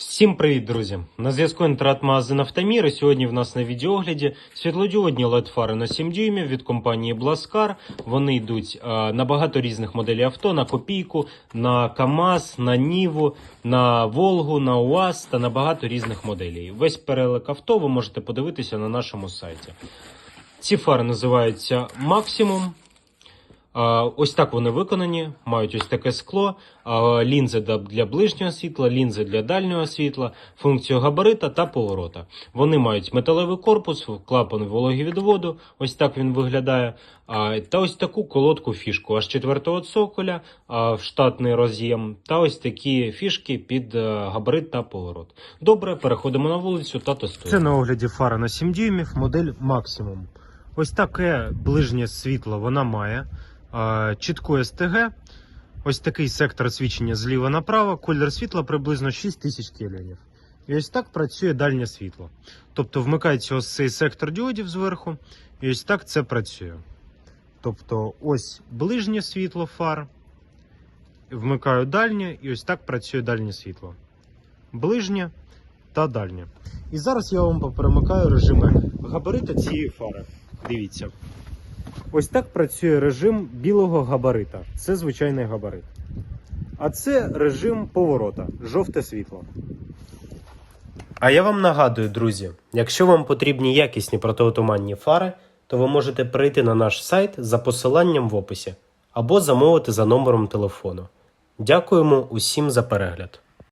Всім привіт, друзі! На зв'язку інтернет-магазин Автомір. Сьогодні в нас на відеогляді світлодіодні LED-фари на 7 дюймів від компанії Blaskar. Вони йдуть е, на багато різних моделей авто, на копійку, на КАМАЗ, на Ніву, на Волгу, на УАЗ та на багато різних моделей. Весь перелик авто ви можете подивитися на нашому сайті. Ці фари називаються Максимум. Ось так вони виконані, мають ось таке скло, лінзи для- ближнього світла, лінзи для дальнього світла, функцію габарита та поворота. Вони мають металевий корпус, клапан вологівідводу, ось так він виглядає. Та ось таку колодку фішку, аж четвертого цоколя, штатний роз'єм, та ось такі фішки під е, габарит та поворот. Добре, переходимо на вулицю та тестуємо. Це на огляді фара на 7 дюймів, модель Максимум. Ось таке ближнє світло вона має. А, Чітко СТГ. Ось такий сектор свічення зліва направо. Колір світла приблизно 6000 кельвінів. І ось так працює дальнє світло. Тобто вмикається ось цей сектор діодів зверху, і ось так це працює. Тобто ось ближнє світло фар. Вмикаю дальнє, і ось так працює дальнє світло. Ближнє та дальнє. І зараз я вам поперемикаю режими габарита цієї фари. Дивіться. Ось так працює режим білого габарита. Це звичайний габарит. А це режим поворота, жовте світло. А я вам нагадую, друзі, якщо вам потрібні якісні протиотуманні фари, то ви можете перейти на наш сайт за посиланням в описі або замовити за номером телефону. Дякуємо усім за перегляд.